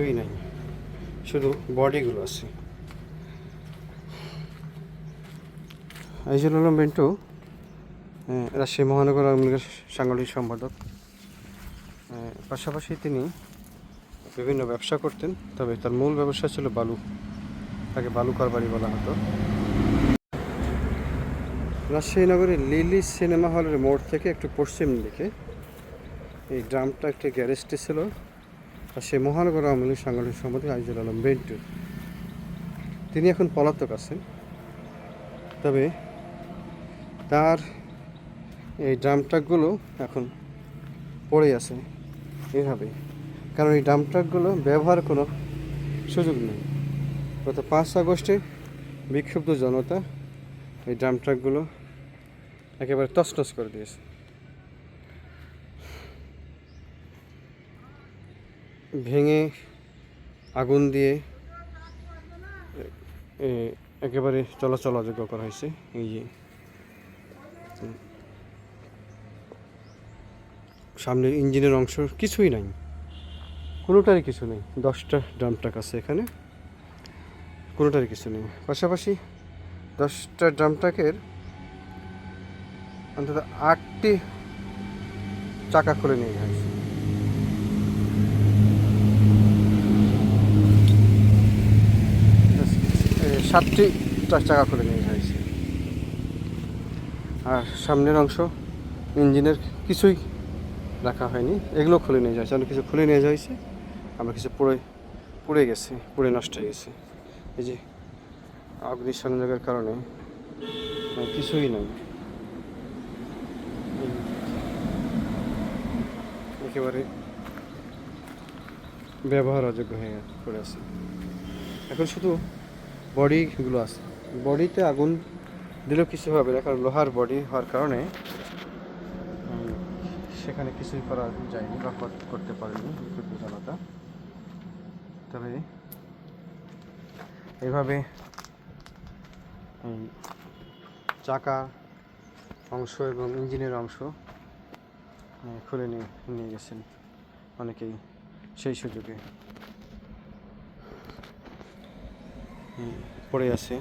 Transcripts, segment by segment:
কিছুই নাই। শুধু বডিগুলো আছে। আইজুল আলম আহ, রাজশাহী মহানগর আওয়ামী লীগের সাংগঠনিক সম্পাদক। পাশাপাশি তিনি বিভিন্ন ব্যবসা করতেন তবে তার মূল ব্যবসা ছিল বালু। তাকে বালু কারবারি বলা হতো। রাজশাহী নগরের লিলি সিনেমা হলের মোড় থেকে একটু পশ্চিম দিকে এই ড্রামটা একটি গ্যারেজটি ছিল। সে মহানগর আওয়ামী লীগ সাংগঠনিক সম্পাদক আইজুল আলম বেন্টু, তিনি এখন পলাতক আছেন। তবে তার এই ড্রাম ট্রাকগুলো এখন পড়ে আছে এভাবে। কারণ এই ড্রাম ট্রাকগুলো ব্যবহার কোনো সুযোগ নেই। গত পাঁচ আগস্টে বিক্ষুব্ধ জনতা এই ড্রাম ট্রাকগুলো একেবারে তছনছ করে দিয়েছে। ভেঙে আগুন দিয়ে একেবারে চলাচল অযোগ্য করা হয়েছে। এই যে, সামনের ইঞ্জিনের অংশ কিছুই নাই। কোনোটারই কিছু নেই। দশটা ড্রাম ট্রাক আছে এখানে। কোনোটারই কিছু নেই। পাশাপাশি দশটা ড্রাম ট্রাকের অন্তত আটটি চাকা খুলে নিয়ে গেছে। সাতটি ট্রাক চাকা খুলে নিয়ে হয়েছে আর সামনের অংশ ইঞ্জিনের কিছুই রাখা হয়নি। এগুলো খুলে নিয়ে যাচ্ছে অনেক কিছু খুলে নিয়ে যাইছে। আমরা কিছু পুড়ে পুড়ে গেছে, পুড়ে নষ্ট হয়ে গেছে। এই যে অগ্নি সংযোগের কারণে কিছুই নেই। একেবারে ব্যবহার অযোগ্য হয়ে পড়ে আছে। এখন শুধু বডিগুলো আছে। বডিতে আগুন দিলেও কিছু হবে না, কারণ লোহার বডি হওয়ার কারণে সেখানে কিছুই করা যায়নি বা কর- করতে পারেনি জনতা তবে এইভাবে চাকা অংশ এবং ইঞ্জিনের অংশ খুলে নিয়ে নিয়ে গেছেন অনেকেই সেই সুযোগে। পড়ে আছে।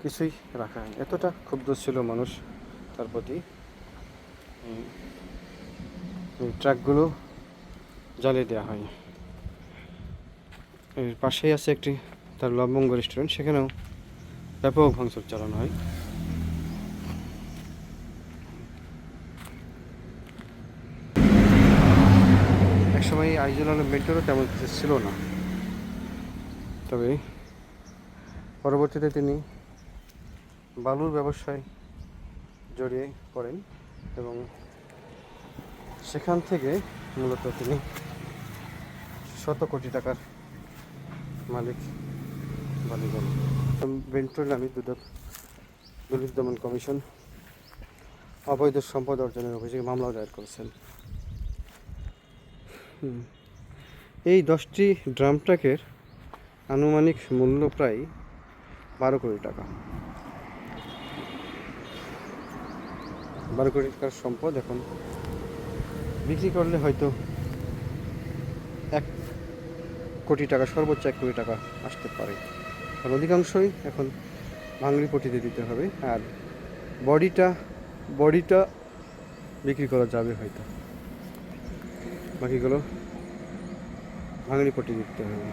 কিছুই রাখা হয় এতটা ক্ষুব্ধ ছিল মানুষ তার প্রতি। ট্রাকগুলো জ্বালিয়ে দেওয়া হয় এর পাশেই আছে একটি তার লবঙ্গ রেস্টুরেন্ট সেখানেও ব্যাপক ভাঙচুর চালানো হয়। একসময় আইজুল আলম মেন্টরও তেমন কিছু ছিল না তবে পরবর্তীতে তিনি বালুর ব্যবসায় জড়িয়ে পড়েন এবং সেখান থেকে মূলত তিনি শত কোটি টাকার মালিক বলে গেল বেন্টুর নামে দুদক দুর্নীতি দমন কমিশন অবৈধ সম্পদ অর্জনের অভিযোগে মামলাও দায়ের করেছেন। এই দশটি ড্রাম ট্রাকের আনুমানিক মূল্য প্রায় বারো কোটি টাকা। বারো কোটি টাকার সম্পদ এখন বিক্রি করলে হয়তো এক কোটি টাকা, সর্বোচ্চ এক কোটি টাকা আসতে পারে। আর অধিকাংশই এখন ভাঙড়ি পটিতে দিতে হবে। আর বডিটা বডিটা বিক্রি করা যাবে হয়তো। বাকিগুলো ভাঙনি পট্টি দিতে হবে।